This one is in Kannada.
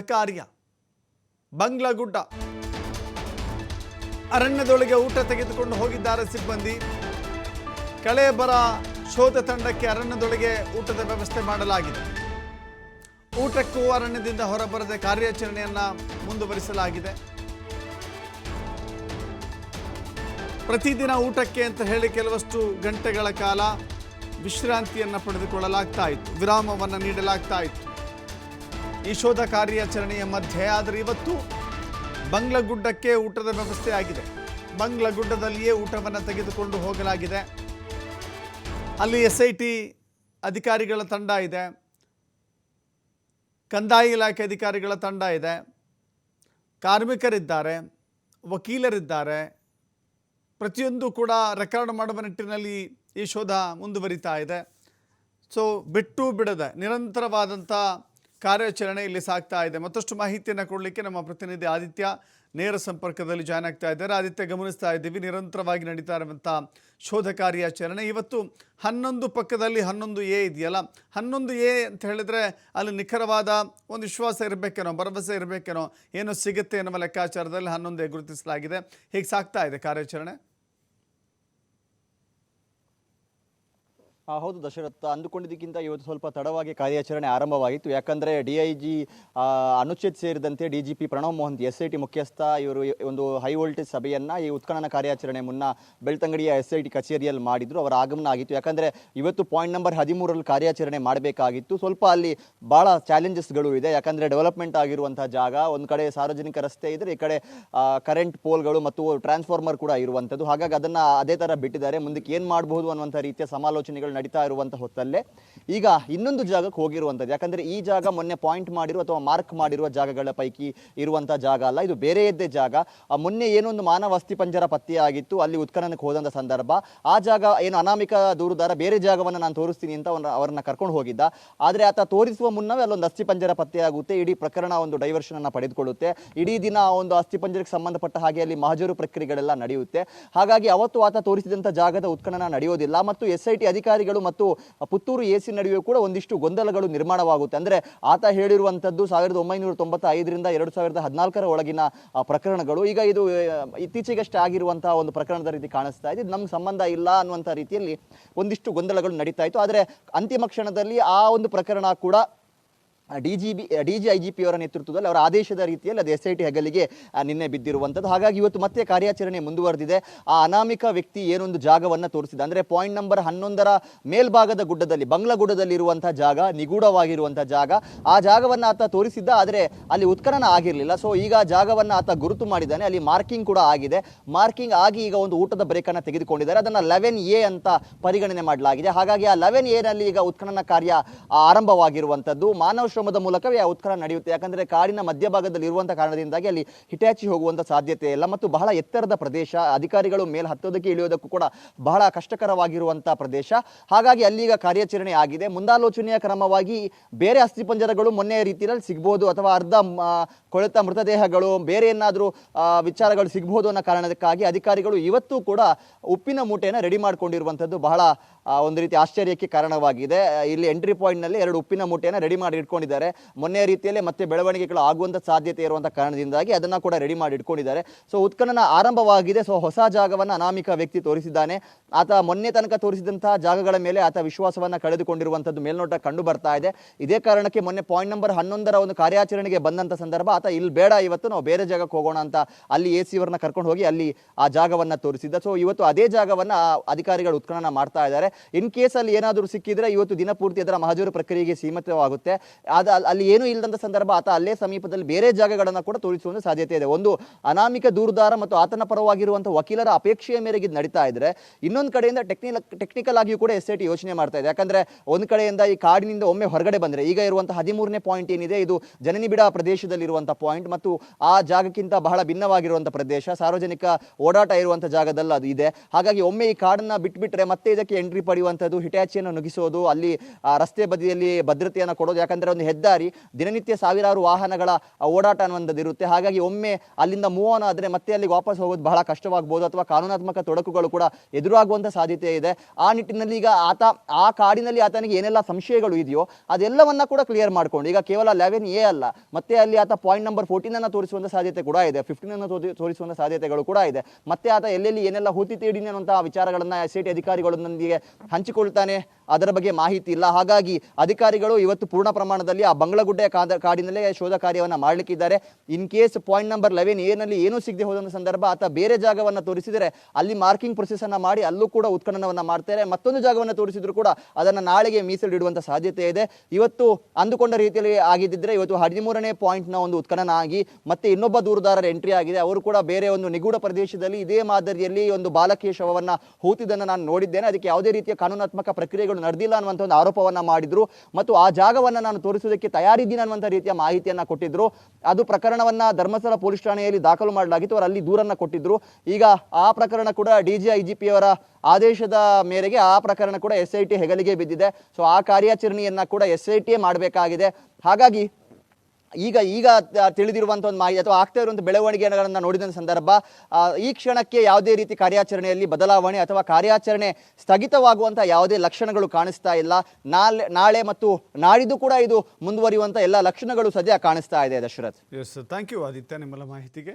ಕಾರ್ಯ ಬಂಗ್ಲಗುಡ್ಡ ಅರಣ್ಯದೊಳಗೆ ಊಟ ತೆಗೆದುಕೊಂಡು ಹೋಗಿದ್ದಾರೆ ಸಿಬ್ಬಂದಿ. ಕಳೆ ಬರ ಶೋಧ ತಂಡಕ್ಕೆ ಅರಣ್ಯದೊಳಗೆ ಊಟದ ವ್ಯವಸ್ಥೆ ಮಾಡಲಾಗಿದೆ. ಊಟಕ್ಕೂ ಅರಣ್ಯದಿಂದ ಹೊರಬರದೆ ಕಾರ್ಯಾಚರಣೆಯನ್ನು ಮುಂದುವರಿಸಲಾಗಿದೆ. ಪ್ರತಿದಿನ ಊಟಕ್ಕೆ ಅಂತ ಹೇಳಿ ಕೆಲವಷ್ಟು ಗಂಟೆಗಳ ಕಾಲ ವಿಶ್ರಾಂತಿಯನ್ನು ಪಡೆದುಕೊಳ್ಳಲಾಗ್ತಾ ಇತ್ತು. ವಿರಾಮವನ್ನು ನೀಡಲಾಗ್ತಾ ಇತ್ತು. ಈ ಶೋಧ ಕಾರ್ಯಾಚರಣೆಯ ಮಧ್ಯೆ ಆದರೆ ಇವತ್ತು ಬಂಗ್ಲಗುಡ್ಡಕ್ಕೆ ಊಟದ ವ್ಯವಸ್ಥೆ ಆಗಿದೆ. ಬಂಗ್ಲಗುಡ್ಡದಲ್ಲಿಯೇ ಊಟವನ್ನು ತೆಗೆದುಕೊಂಡು ಹೋಗಲಾಗಿದೆ. ಅಲ್ಲಿ ಎಸ್ ಐ ಟಿ ಅಧಿಕಾರಿಗಳ ತಂಡ ಇದೆ. ಕಂದಾಯ ಇಲಾಖೆ ಅಧಿಕಾರಿಗಳ ತಂಡ ಇದೆ. ಕಾರ್ಮಿಕರಿದ್ದಾರೆ, ವಕೀಲರಿದ್ದಾರೆ. ಪ್ರತಿಯೊಂದು ಕೂಡ ರೆಕಾರ್ಡ್ ಮಾಡುವ ನಿಟ್ಟಿನಲ್ಲಿ ಈ ಶೋಧ ಮುಂದುವರಿತಾ ಇದೆ. ಸೊ ಬಿಟ್ಟು ಬಿಡದೆ ನಿರಂತರವಾದಂಥ ಕಾರ್ಯಾಚರಣೆ ಇಲ್ಲಿ ಸಾಗ್ತಾ ಇದೆ. ಮತ್ತಷ್ಟು ಮಾಹಿತಿಯನ್ನು ಕೊಡಲಿಕ್ಕೆ ನಮ್ಮ ಪ್ರತಿನಿಧಿ ಆದಿತ್ಯ ನೇರ ಸಂಪರ್ಕದಲ್ಲಿ ಜಾಯ್ನ್ ಆಗ್ತಾ ಇದ್ದಾರೆ. ಆದಿತ್ಯ, ಗಮನಿಸ್ತಾ ಇದ್ದೀವಿ. ನಿರಂತರವಾಗಿ ನಡೀತಾ ಇರುವಂಥ ಶೋಧ ಕಾರ್ಯಾಚರಣೆ. ಇವತ್ತು ಹನ್ನೊಂದು ಪಕ್ಕದಲ್ಲಿ ಹನ್ನೊಂದು ಎ ಇದೆಯಲ್ಲ? ಹನ್ನೊಂದು ಎ ಅಂತ ಹೇಳಿದ್ರೆ ಅಲ್ಲಿ ನಿಖರವಾದ ಒಂದು ವಿಶ್ವಾಸ ಇರಬೇಕೇನೋ, ಭರವಸೆ ಇರಬೇಕೇನೋ, ಏನೋ ಸಿಗುತ್ತೆ ಎನ್ನುವ ಲೆಕ್ಕಾಚಾರದಲ್ಲಿ ಹನ್ನೊಂದು ಎ ಗುರುತಿಸಲಾಗಿದೆ. ಹೀಗೆ ಸಾಗ್ತಾ ಇದೆ ಕಾರ್ಯಾಚರಣೆ? ಹೌದು ದಶರಥ, ಅಂದುಕೊಂಡಿದ್ದಕ್ಕಿಂತ ಇವತ್ತು ಸ್ವಲ್ಪ ತಡವಾಗಿ ಕಾರ್ಯಾಚರಣೆ ಆರಂಭವಾಗಿತ್ತು. ಯಾಕಂದರೆ ಡಿ ಐ ಜಿ ಅನುಚ್ಛೇದ್ ಸೇರಿದಂತೆ D G P Pranav Mohan, S I T ಮುಖ್ಯಸ್ಥ, ಇವರು ಒಂದು ಹೈ ವೋಲ್ಟೇಜ್ ಸಭೆಯನ್ನು ಈ ಉತ್ಖನನ ಕಾರ್ಯಾಚರಣೆ ಮುನ್ನ ಬೆಳ್ತಂಗಡಿಯ ಎಸ್ ಐ ಟಿ ಕಚೇರಿಯಲ್ಲಿ ಮಾಡಿದ್ರು. ಅವರ ಆಗಮನ ಆಗಿತ್ತು. ಯಾಕಂದರೆ ಇವತ್ತು ಪಾಯಿಂಟ್ ನಂಬರ್ ಹದಿಮೂರರಲ್ಲಿ ಕಾರ್ಯಾಚರಣೆ ಮಾಡಬೇಕಾಗಿತ್ತು. ಸ್ವಲ್ಪ ಅಲ್ಲಿ ಭಾಳ ಚಾಲೆಂಜಸ್ಗಳು ಇದೆ. ಯಾಕಂದರೆ ಡೆವಲಪ್ಮೆಂಟ್ ಆಗಿರುವಂಥ ಜಾಗ, ಒಂದು ಕಡೆ ಸಾರ್ವಜನಿಕ ರಸ್ತೆ ಇದ್ದರೆ ಈ ಕಡೆ ಕರೆಂಟ್ ಪೋಲ್ಗಳು ಮತ್ತು ಟ್ರಾನ್ಸ್ಫಾರ್ಮರ್ ಕೂಡ ಇರುವಂಥದ್ದು. ಹಾಗಾಗಿ ಅದನ್ನು ಅದೇ ಥರ ಬಿಟ್ಟಿದ್ದಾರೆ. ಮುಂದಕ್ಕೆ ಏನು ಮಾಡಬಹುದು ಅನ್ನುವಂಥ ರೀತಿಯ ಸಮಾಲೋಚನೆಗಳು ನಡೀತಾ ಇರುವಂಥ ಹೊತ್ತಲ್ಲೇ ಈಗ ಇನ್ನೊಂದು ಜಾಗಕ್ಕೆ ಹೋಗಿರುವಂಥದ್ದು ಯಾಕಂದರೆ ಈ ಜಾಗ ಮೊನ್ನೆ ಪಾಯಿಂಟ್ ಮಾಡಿರುವ ಅಥವಾ ಮಾರ್ಕ್ ಮಾಡಿರುವ ಜಾಗಗಳ ಪೈಕಿ ಇರುವಂಥ ಜಾಗ ಅಲ್ಲ, ಇದು ಬೇರೆಯದ್ದೇ ಜಾಗ. ಮೊನ್ನೆ ಏನೊಂದು ಮಾನವ ಅಸ್ಥಿ ಪಂಜರ ಪತ್ತೆಯಾಗಿತ್ತು, ಅಲ್ಲಿ ಉತ್ಖನನಕ್ಕೆ ಹೋದಂಥ ಸಂದರ್ಭ. ಆ ಜಾಗ ಏನು ಅನಾಮಿಕ ದೂರುದಾರ ಬೇರೆ ಜಾಗವನ್ನು ನಾನು ತೋರಿಸ್ತೀನಿ ಅಂತ ಅವ್ರನ್ನ ಕರ್ಕೊಂಡು ಹೋಗಿದ್ದ. ಆದರೆ ಆತ ತೋರಿಸುವ ಮುನ್ನವೇ ಅಲ್ಲೊಂದು ಅಸ್ಥಿ ಪಂಜರ ಪತ್ತೆಯಾಗುತ್ತೆ, ಇಡೀ ಪ್ರಕರಣ ಒಂದು ಡೈವರ್ಷನ್ ಅನ್ನ ಪಡೆದುಕೊಳ್ಳುತ್ತೆ. ಇಡೀ ದಿನ ಆ ಒಂದು ಅಸ್ಥಿ ಪಂಜರಕ್ಕೆ ಸಂಬಂಧಪಟ್ಟ ಹಾಗೆ ಅಲ್ಲಿ ಮಹಜರು ಪ್ರಕ್ರಿಯೆಗಳೆಲ್ಲ ನಡೆಯುತ್ತೆ. ಹಾಗಾಗಿ ಅವತ್ತು ಆತ ತೋರಿಸಿದಂಥ ಜಾಗದ ಉತ್ಖನನ ನಡೆಯೋದಿಲ್ಲ. ಮತ್ತು ಎಸ್ ಐ ಟಿ ಅಧಿಕಾರಿಗಳು ಮತ್ತು ಪುತ್ತೂರು ಎ ಸಿ ನಡುವೆ ಕೂಡ ಒಂದಿಷ್ಟು ಗೊಂದಲಗಳು ನಿರ್ಮಾಣವಾಗುತ್ತೆ. ಅಂದ್ರೆ ಆತ ಹೇಳಿರುವಂಥದ್ದು ಸಾವಿರದ ಒಂಬೈನೂರ ತೊಂಬತ್ತ ಐದರಿಂದ ಎರಡು ಸಾವಿರದ ಹದಿನಾಲ್ಕರ ಒಳಗಿನ ಪ್ರಕರಣಗಳು. ಈಗ ಇದು ಇತ್ತೀಚೆಗಷ್ಟೇ ಆಗಿರುವಂತಹ ಒಂದು ಪ್ರಕರಣದ ರೀತಿ ಕಾಣಿಸ್ತಾ ಇದೆ. ಇದು ನಮ್ಗೆ ಸಂಬಂಧ ಇಲ್ಲ ಅನ್ನುವಂಥ ರೀತಿಯಲ್ಲಿ ಒಂದಿಷ್ಟು ಗೊಂದಲಗಳು ನಡೀತಾ ಇತ್ತು. ಆದರೆ ಅಂತಿಮ ಕ್ಷಣದಲ್ಲಿ ಆ ಒಂದು ಪ್ರಕರಣ ಕೂಡ D G B D G I G P ಅವರ ನೇತೃತ್ವದಲ್ಲಿ ಅವರ ಆದೇಶದ ರೀತಿಯಲ್ಲಿ ಅದು ಎಸ್ ಐ ಟಿ ಹೆಗಲಿಗೆ ನಿನ್ನೆ ಬಿದ್ದಿರುವಂಥದ್ದು. ಹಾಗಾಗಿ ಇವತ್ತು ಮತ್ತೆ ಕಾರ್ಯಾಚರಣೆ ಮುಂದುವರೆದಿದೆ. ಆ ಅನಾಮಿಕ ವ್ಯಕ್ತಿ ಏನೊಂದು ಜಾಗವನ್ನು ತೋರಿಸಿದೆ. ಅಂದರೆ ಪಾಯಿಂಟ್ ನಂಬರ್ ಹನ್ನೊಂದರ ಮೇಲ್ಭಾಗದ ಗುಡ್ಡದಲ್ಲಿ ಬಂಗ್ಲಾ ಗುಡ್ಡದಲ್ಲಿ ಇರುವಂಥ ಜಾಗ, ನಿಗೂಢವಾಗಿರುವಂಥ ಜಾಗ. ಆ ಜಾಗವನ್ನು ಆತ ತೋರಿಸಿದ್ದ, ಆದರೆ ಅಲ್ಲಿ ಉತ್ಖನನ ಆಗಿರಲಿಲ್ಲ. ಸೊ ಈಗ ಜಾಗವನ್ನು ಆತ ಗುರುತು ಮಾಡಿದ್ದಾನೆ. ಅಲ್ಲಿ ಮಾರ್ಕಿಂಗ್ ಕೂಡ ಆಗಿದೆ. ಮಾರ್ಕಿಂಗ್ ಆಗಿ ಈಗ ಒಂದು ಊಟದ ಬ್ರೇಕನ್ನು ತೆಗೆದುಕೊಂಡಿದ್ದಾರೆ. ಅದನ್ನು ಲೆವೆನ್ ಎ ಅಂತ ಪರಿಗಣನೆ ಮಾಡಲಾಗಿದೆ. ಹಾಗಾಗಿ ಆ ಲೆವೆನ್ ಎನಲ್ಲಿ ಈಗ ಉತ್ಖನನ ಕಾರ್ಯ ಆರಂಭವಾಗಿರುವಂಥದ್ದು. ಮಾನವ ಶ್ರಮದ ಮೂಲಕವೇ ಆ ಉತ್ಖನನ ನಡೆಯುತ್ತೆ. ಯಾಕಂದ್ರೆ ಕಾಡಿನ ಮಧ್ಯಭಾಗದಲ್ಲಿ ಇರುವಂಥ ಕಾರಣದಿಂದಾಗಿ ಅಲ್ಲಿ ಹಿಟ್ಯಾಚಿ ಹೋಗುವಂಥ ಸಾಧ್ಯತೆ ಇಲ್ಲ ಮತ್ತು ಬಹಳ ಎತ್ತರದ ಪ್ರದೇಶ, ಅಧಿಕಾರಿಗಳು ಮೇಲೆ ಹತ್ತೋದಕ್ಕೆ ಇಳಿಯೋದಕ್ಕೂ ಕೂಡ ಬಹಳ ಕಷ್ಟಕರವಾಗಿರುವಂಥ ಪ್ರದೇಶ. ಹಾಗಾಗಿ ಅಲ್ಲಿಗ ಕಾರ್ಯಾಚರಣೆ ಆಗಿದೆ. ಮುಂದಾಲೋಚನೆಯ ಕ್ರಮವಾಗಿ ಬೇರೆ ಅಸ್ಥಿಪಂಜರಗಳು ಮೊನ್ನೆ ರೀತಿಯಲ್ಲಿ ಸಿಗ್ಬೋದು ಅಥವಾ ಅರ್ಧ ಕೊಳೆತ ಮೃತದೇಹಗಳು, ಬೇರೆ ಏನಾದರೂ ವಿಚಾರಗಳು ಸಿಗ್ಬೋದು ಅನ್ನೋ ಕಾರಣಕ್ಕಾಗಿ ಅಧಿಕಾರಿಗಳು ಇವತ್ತು ಕೂಡ ಉಪ್ಪಿನ ಮೂಟೆಯನ್ನು ರೆಡಿ ಮಾಡಿಕೊಂಡಿರುವಂಥದ್ದು ಬಹಳ ಒಂದು ರೀತಿ ಆಶ್ಚರ್ಯಕ್ಕೆ ಕಾರಣವಾಗಿದೆ. ಇಲ್ಲಿ ಎಂಟ್ರಿ ಪಾಯಿಂಟ್ನಲ್ಲಿ ಎರಡು ಉಪ್ಪಿನ ಮೂಟೆಯನ್ನು ರೆಡಿ ಮಾಡಿ ಇಟ್ಕೊಂಡಿದ್ದಾರೆ. ಮೊನ್ನೆ ರೀತಿಯಲ್ಲಿ ಮತ್ತೆ ಬೆಳವಣಿಗೆಗಳು ಆಗುವಂಥ ಸಾಧ್ಯತೆ ಇರುವಂಥ ಕಾರಣದಿಂದಾಗಿ ಅದನ್ನು ಕೂಡ ರೆಡಿ ಮಾಡಿ ಇಟ್ಕೊಂಡಿದ್ದಾರೆ. ಸೊ ಉತ್ಖನನ ಆರಂಭವಾಗಿದೆ. ಸೊ ಹೊಸ ಜಾಗವನ್ನು ಅನಾಮಿಕ ವ್ಯಕ್ತಿ ತೋರಿಸಿದ್ದಾನೆ. ಆತ ಮೊನ್ನೆ ತನಕ ತೋರಿಸಿದಂತಹ ಜಾಗಗಳ ಮೇಲೆ ಆತ ವಿಶ್ವಾಸವನ್ನು ಕಳೆದುಕೊಂಡಿರುವಂಥದ್ದು ಮೇಲ್ನೋಟ ಕಂಡು ಬರ್ತಾ ಇದೆ. ಇದೇ ಕಾರಣಕ್ಕೆ ಮೊನ್ನೆ ಪಾಯಿಂಟ್ ನಂಬರ್ ಹನ್ನೊಂದರ ಒಂದು ಕಾರ್ಯಾಚರಣೆಗೆ ಬಂದಂಥ ಸಂದರ್ಭ ಆತ ಇಲ್ಲಿ ಬೇಡ, ಇವತ್ತು ನಾವು ಬೇರೆ ಜಾಗಕ್ಕೆ ಹೋಗೋಣ ಅಂತ ಅಲ್ಲಿ ಎ ಸಿ ಅವ್ರನ್ನ ಕರ್ಕೊಂಡು ಹೋಗಿ ಅಲ್ಲಿ ಆ ಜಾಗವನ್ನು ತೋರಿಸಿದ್ದ. ಸೊ ಇವತ್ತು ಅದೇ ಜಾಗವನ್ನು ಅಧಿಕಾರಿಗಳು ಉತ್ಖನನ ಮಾಡ್ತಾ ಇದ್ದಾರೆ. ಇನ್ ಕೇಸ್ ಅಲ್ಲಿ ಏನಾದರೂ ಸಿಕ್ಕಿದ್ರೆ ಇವತ್ತು ದಿನಪೂರ್ತಿ ಅದರ ಮಹಜೂರು ಪ್ರಕ್ರಿಯೆಗೆ ಸೀಮಿತವಾಗುತ್ತೆ. ಅಲ್- ಅಲ್ಲಿ ಏನೂ ಇಲ್ಲದಂಥ ಸಂದರ್ಭ ಆತ ಅಲ್ಲೇ ಸಮೀಪದಲ್ಲಿ ಬೇರೆ ಜಾಗಗಳನ್ನು ಕೂಡ ತೋರಿಸುವ ಸಾಧ್ಯತೆ ಇದೆ. ಒಂದು ಅನಾಮಿಕ ದೂರುದಾರ ಮತ್ತು ಆತನ ಪರವಾಗಿರುವಂಥ ವಕೀಲರ ಅಪೇಕ್ಷೆಯ ಮೇರೆಗೆ ಇದು ನಡೀತಾ ಇದ್ರೆ ಇನ್ನೊಂದು ಕಡೆಯಿಂದ ಟೆಕ್ನಿಲ್ ಟೆಕ್ನಿಕಲ್ ಆಗಿಯೂ ಕೂಡ ಎಸ್ ಐ ಯೋಚನೆ ಮಾಡ್ತಾ ಇದೆ. ಯಾಕಂದ್ರೆ ಒಂದು ಕಡೆಯಿಂದ ಈ ಕಾಡಿನಿಂದ ಒಮ್ಮೆ ಹೊರಗಡೆ ಬಂದ್ರೆ ಈಗ ಇರುವಂತಹ ಹದಿಮೂರನೇ ಪಾಯಿಂಟ್ ಏನಿದೆ, ಇದು ಜನನಿಬಿಡ ಪ್ರದೇಶದಲ್ಲಿರುವಂಥ ಪಾಯಿಂಟ್ ಮತ್ತು ಆ ಜಾಗಕ್ಕಿಂತ ಬಹಳ ಭಿನ್ನವಾಗಿರುವಂತಹ ಪ್ರದೇಶ. ಸಾರ್ವಜನಿಕ ಓಡಾಟ ಇರುವಂತಹ ಜಾಗದಲ್ಲಿ ಅದು ಇದೆ. ಹಾಗಾಗಿ ಒಮ್ಮೆ ಈ ಕಾಡನ್ನ ಬಿಟ್ಬಿಟ್ರೆ ಮತ್ತೆ ಇದಕ್ಕೆ ಎಂಟ್ರಿ ಎಂಟ್ರಿ ಪಡೆಯುವಂಥದ್ದು ಹಿಟಾಚಿಯನ್ನು ನುಗಿಸೋದು ಅಲ್ಲಿ ರಸ್ತೆ ಬದಿಯಲ್ಲಿ ಭದ್ರತೆಯನ್ನು ಕೊಡೋದು ಯಾಕಂದರೆ ಒಂದು ಹೆದ್ದಾರಿ, ದಿನನಿತ್ಯ ಸಾವಿರಾರು ವಾಹನಗಳ ಓಡಾಟ ಅನ್ನುವಂಥದ್ದು ಇರುತ್ತೆ ಹಾಗಾಗಿ ಒಮ್ಮೆ ಅಲ್ಲಿಂದ ಮೂವ್ ಆನ್ ಆದರೆ ಮತ್ತೆ ಅಲ್ಲಿಗೆ ವಾಪಸ್ ಹೋಗೋದು ಬಹಳ ಕಷ್ಟವಾಗ್ಬೋದು ಅಥವಾ ಕಾನೂನಾತ್ಮಕ ತೊಡಕುಗಳು ಕೂಡ ಎದುರಾಗುವಂಥ ಸಾಧ್ಯತೆ ಇದೆ. ಆ ನಿಟ್ಟಿನಲ್ಲಿ ಈಗ ಆತ, ಆ ಕಾಡಿನಲ್ಲಿ ಆತನಿಗೆ ಏನೆಲ್ಲ ಸಂಶಯಗಳು ಇದೆಯೋ ಅದೆಲ್ಲವನ್ನ ಕೂಡ ಕ್ಲಿಯರ್ ಮಾಡ್ಕೊಂಡು, ಈಗ ಕೇವಲ ಲೆವೆನ್ ಎ ಅಲ್ಲ, ಮತ್ತೆ ಅಲ್ಲಿ ಆತ ಪಾಯಿಂಟ್ ನಂಬರ್ ಫೋರ್ಟೀನ್ ಅನ್ನು ತೋರಿಸುವಂತ ಸಾಧ್ಯತೆ ಕೂಡ ಇದೆ ಫಿಫ್ಟೀನ್ ಅನ್ನು ತೋರಿಸುವಂಥ ಸಾಧ್ಯತೆಗಳು ಕೂಡ ಇದೆ. ಮತ್ತೆ ಆತ ಎಲ್ಲೆಲ್ಲಿ ಏನೆಲ್ಲ ಹೂತಿ, ತೀಡಿನ ವಿಚಾರಗಳನ್ನ ಎಸ್ ಐ ಟಿ ಅಧಿಕಾರಿಗಳೊಂದಿಗೆ ಹಂಚಿಕೊಳ್ತಾನೆ ಅದರ ಬಗ್ಗೆ ಮಾಹಿತಿ ಇಲ್ಲ. ಹಾಗಾಗಿ ಅಧಿಕಾರಿಗಳು ಇವತ್ತು ಪೂರ್ಣ ಪ್ರಮಾಣದಲ್ಲಿ ಆ ಬಂಗ್ಲಗುಡ್ಡೆ ಕಾದ ಕಾಡಿನಲ್ಲೇ ಶೋಧ ಕಾರ್ಯವನ್ನು ಮಾಡಲಿಕ್ಕಿದ್ದಾರೆ. In case point number eleven ಏನಲ್ಲಿ ಏನೂ ಸಿಗದೆ ಹೋದಂಥ ಸಂದರ್ಭ, ಆತ ಬೇರೆ ಜಾಗವನ್ನು ತೋರಿಸಿದರೆ ಅಲ್ಲಿ ಮಾರ್ಕಿಂಗ್ ಪ್ರೊಸೆಸ್ ಅನ್ನ ಮಾಡಿ ಅಲ್ಲೂ ಕೂಡ ಉತ್ಖನನವನ್ನು ಮಾಡ್ತಾರೆ. ಮತ್ತೊಂದು ಜಾಗವನ್ನು ತೋರಿಸಿದ್ರು ಕೂಡ ಅದನ್ನು ನಾಳೆಗೆ ಮೀಸಲಿಡುವಂಥ ಸಾಧ್ಯತೆ ಇದೆ. ಇವತ್ತು ಅಂದುಕೊಂಡ ರೀತಿಯಲ್ಲಿ ಆಗಿದ್ದರೆ ಇವತ್ತು ಹದಿಮೂರನೇ ಪಾಯಿಂಟ್ನ ಒಂದು ಉತ್ಖನನ ಆಗಿ ಮತ್ತೆ ಇನ್ನೊಬ್ಬ ದೂರುದಾರರ ಎಂಟ್ರಿ ಆಗಿದೆ. ಅವರು ಕೂಡ ಬೇರೆ ಒಂದು ನಿಗೂಢ ಪ್ರದೇಶದಲ್ಲಿ ಇದೇ ಮಾದರಿಯಲ್ಲಿ ಒಂದು ಬಾಲಕಿಯ ಶವವನ್ನು ಹೂತಿದ್ದನ್ನು ನಾನು ನೋಡಿದ್ದೇನೆ. ಅದಕ್ಕೆ ಯಾವುದೇ ರೀತಿಯ ಕಾನೂನಾತ್ಮಕ ಪ್ರಕ್ರಿಯೆಗಳು ನಡೆದಿಲ್ಲ ಅನ್ನುವಂಥ ಒಂದು ಆರೋಪವನ್ನು ಮಾಡಿದ್ರು. ಮತ್ತು ಆ ಜಾಗವನ್ನು ನಾನು ತೋರಿಸುವುದಕ್ಕೆ ತಯಾರಿದ್ದೀನಿ ಅನ್ನುವಂಥ ರೀತಿಯ ಮಾಹಿತಿಯನ್ನು ಕೊಟ್ಟಿದ್ದರು ಅದು ಪ್ರಕರಣವನ್ನು ಧರ್ಮಸ್ಥಳ ಪೊಲೀಸ್ ಠಾಣೆಯಲ್ಲಿ ದಾಖಲು ಮಾಡಲಾಗಿತ್ತು. ಅವರು ಅಲ್ಲಿ ದೂರನ್ನು ಕೊಟ್ಟಿದ್ದರು ಈಗ ಆ ಪ್ರಕರಣ ಕೂಡ ಡಿ ಜಿ ಐ ಆದೇಶದ ಮೇರೆಗೆ ಆ ಪ್ರಕರಣ ಕೂಡ ಎಸ್ ಐ ಟಿ ಹೆಗಲಿಗೆ ಬಿದ್ದಿದೆ. ಸೊ ಆ ಕಾರ್ಯಾಚರಣೆಯನ್ನು ಕೂಡ ಎಸ್ ಐ ಟಿ ಮಾಡಬೇಕಾಗಿದೆ. ಹಾಗಾಗಿ ಈಗ ಈಗ ತಿಳಿದಿರುವಂಥ ಒಂದು ಮಾಹಿತಿ ಅಥವಾ ಆಗ್ತಾ ಇರುವಂಥ ಬೆಳವಣಿಗೆಗಳನ್ನು ನೋಡಿದ ಸಂದರ್ಭ ಈ ಕ್ಷಣಕ್ಕೆ ಯಾವುದೇ ರೀತಿ ಕಾರ್ಯಾಚರಣೆಯಲ್ಲಿ ಬದಲಾವಣೆ ಅಥವಾ ಕಾರ್ಯಾಚರಣೆ ಸ್ಥಗಿತವಾಗುವಂಥ ಯಾವುದೇ ಲಕ್ಷಣಗಳು ಕಾಣಿಸ್ತಾ ಇಲ್ಲ. ನಾಳೆ ನಾಳೆ ಮತ್ತು ನಾಡಿದ್ದು ಕೂಡ ಇದು ಮುಂದುವರಿಯುವಂಥ ಎಲ್ಲ ಲಕ್ಷಣಗಳು ಸದ್ಯ ಕಾಣಿಸ್ತಾ ಇದೆ, Dasharath. Yes thank you Aditya ನಿಮ್ಮೆಲ್ಲ ಮಾಹಿತಿಗೆ.